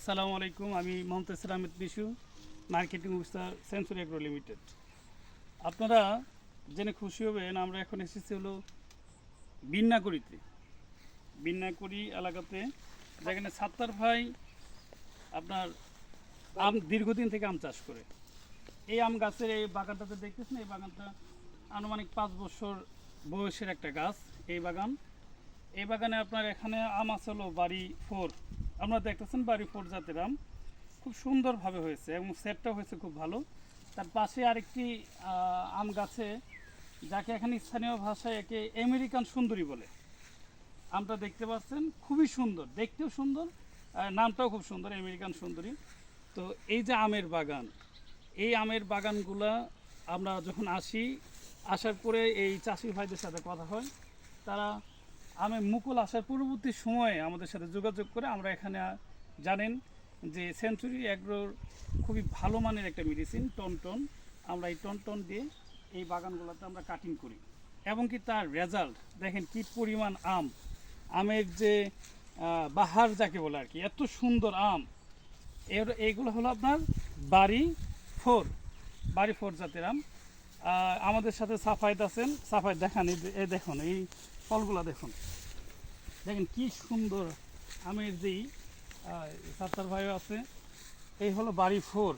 আসসালামু আলাইকুম, আমি Mohammad Ahmed Bishu marketing officer, Century Agro Limited. আপনারা জেনে খুশি হবেন, আমরা এখন এসেছি হলো বিন্নাকুড়িতে। বিন্নাকুড়ি এলাকাতে, যেখানে সাত্তার ভাই আপনার আম, দীর্ঘদিন থেকে আম চাষ করে। এই আম গাছের এই বাগানটাতে দেখতেছেন, এই বাগানটা আনুমানিক পাঁচ বছর বয়সের একটা গাছ, এই বাগান। এই বাগানে আপনার এখানে আম আছে হলো বাড়ি ফোর। আপনারা দেখতেছেন বাড়ি ফোর জাতের আম। খুব সুন্দরভাবে হয়েছে এবং সেটটাও হয়েছে খুব ভালো। তার পাশে আরেকটি আম গাছে যাকে এখানে স্থানীয় ভাষায় একে আমেরিকান সুন্দরী বলে। আমটা দেখতে পাচ্ছেন, খুবই সুন্দর, দেখতেও সুন্দর নামটাও খুব সুন্দর, আমেরিকান সুন্দরী। তো এই যে আমের বাগান, এই আমের বাগানগুলা আমরা যখন আসি, আসার পরে এই চাষি ভাইদের সাথে কথা হয়। তারা আমের মুকুল আসার পূর্ববর্তী সময়ে আমাদের সাথে যোগাযোগ করে আমরা এখানে জানেন যে সেঞ্চুরি অ্যাগ্রোর খুবই ভালো মানের একটা মেডিসিন টন টন আমরা এই টন টন দিয়ে এই বাগানগুলোতে আমরা কাটিং করি। এবং কি তার রেজাল্ট দেখেন কি পরিমাণ আম। আমের যে বাহার যাকে বলে আর কি, এত সুন্দর আম। এর, এইগুলো হলো আপনার বাড়ি ফোর বাড়ি ফোর জাতের আম। আমাদের সাথে সাফাইত আছেন। সাফাইত দেখান এই দেখুন, এই ফলগুলো দেখুন। দেখেন কি সুন্দর আমের যেই সাত্তার ভাইও আছে এই হলো বাড়ি ফোর।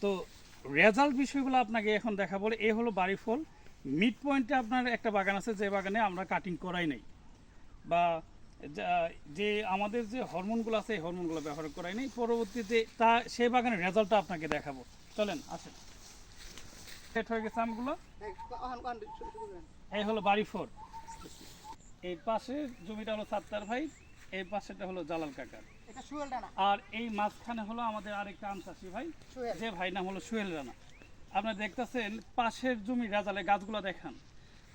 তো রেজাল্ট বিষয়গুলো আপনাকে এখন দেখা বলে এই হলো বাড়ি ফল মিড পয়েন্টে আপনার একটা বাগান আছে যে বাগানে আমরা কাটিং করাই নাই। বা যা- যে আমাদের যে হরমোনগুলো আছে এই হরমোনগুলো ব্যবহার করাই নেই। পরবর্তীতে তা সেই বাগানের রেজাল্টটা আপনাকে দেখাবো। চলেন আসেন। সেট হয়ে গেছে আমগুলো। এই হলো বাড়ি ফোর। এই পাশের জমিটা হলো সাত্তার ভাই এই পাশেটা হলো জালাল কাকার আর এই মাঝখানে হলো আমাদের আরেকটা আম চাষি ভাই যে ভাই নাম হলো সোহেল রানা। আপনারা দেখতেছেন পাশের জমি রাজালে গাছগুলো দেখান।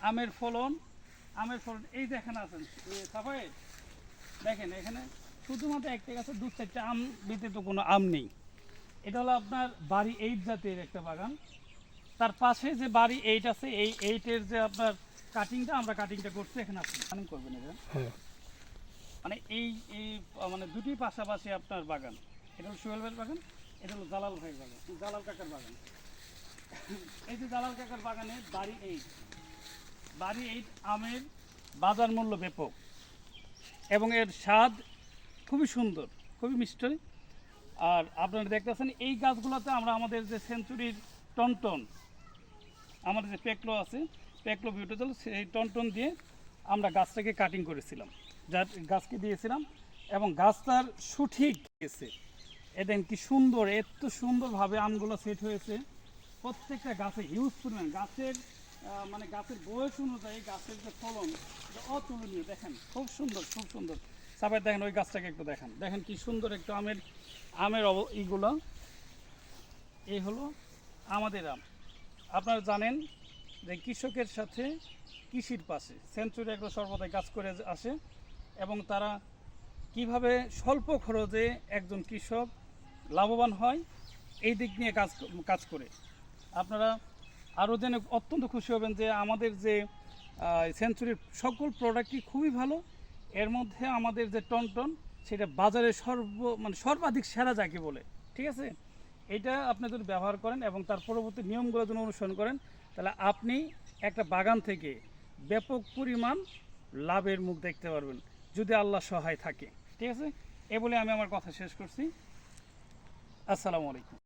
আমের ফলন আমের ফলন এই দেখেন আছেন। সাফাই দেখেন এখানে শুধুমাত্র একটা গাছে দু চারটে আম ব্যতীত কোনো আম নেই। এটা হলো আপনার বাড়ি এইট জাতের একটা বাগান। তার পাশে যে বাড়ি এইট আছে এই এইটের যে আপনার কাটিংটা আমরা কাটিংটা করছি এখানে আপনি কাটিং করবেন এটা? মানে এই এই মানে দুটি পাশাপাশি আপনার বাগান। এটা হলো সোহেল ভাইয়ের বাগান এটা হলো জালাল ভাইয়ের বাগান জালাল কাকার বাগান। এই যে জালাল কাকার বাগানে বাড়ি এইট বাড়ি এইট আমের বাজার মূল্য ব্যাপক এবং এর স্বাদ খুবই সুন্দর খুবই মিষ্টি। আর আপনারা দেখতেছেন এই গাছগুলোতে আমরা আমাদের যে সেঞ্চুরির টনটন আমাদের যে পেকলো আছে পেকলো বিউটিজল সেই টনটন দিয়ে আমরা গাছটাকে কাটিং করেছিলাম। যার গাছকে দিয়েছিলাম এবং গাছটার সঠিক গেছে এদেন কি সুন্দর, এত সুন্দরভাবে আমগুলো সেট হয়েছে। প্রত্যেকটা গাছে হিউজ পরিমাণ, গাছের মানে গাছের বয়স অনুযায়ী গাছের যে ফলন অতুলনীয়। দেখেন, খুব সুন্দর খুব সুন্দর। তারপরে দেখেন ওই গাছটাকে একটু দেখেন। দেখেন কি সুন্দর একটু আমের আমের ইগুলো। এই হলো আমাদের আম। আপনারা জানেন যে কৃষকের সাথে কৃষির পাশে, সেঞ্চুরি এগুলো সর্বদাই কাজ করে আসে এবং তারা কীভাবে স্বল্প খরচে একজন কৃষক লাভবান হয়, এই দিক নিয়ে কাজ কাজ করে। আপনারা আরও জেনে অত্যন্ত খুশি হবেন যে আমাদের যে সেঞ্চুরির সকল প্রোডাক্টই খুবই ভালো। এর মধ্যে আমাদের যে টনটন সেটা বাজারে সর্ব মানে সর্বাধিক সেরা যাকে বলে, ঠিক আছে? এটা আপনি যদি ব্যবহার করেন এবং তার পরবর্তী নিয়মগুলো যদি অনুসরণ করেন তাহলে আপনি একটা বাগান থেকে ব্যাপক পরিমাণ লাভের মুখ দেখতে পারবেন, যদি আল্লাহ সহায় থাকে। ঠিক আছে? এ বলে আমি আমার কথা শেষ করছি। আসসালামু আলাইকুম।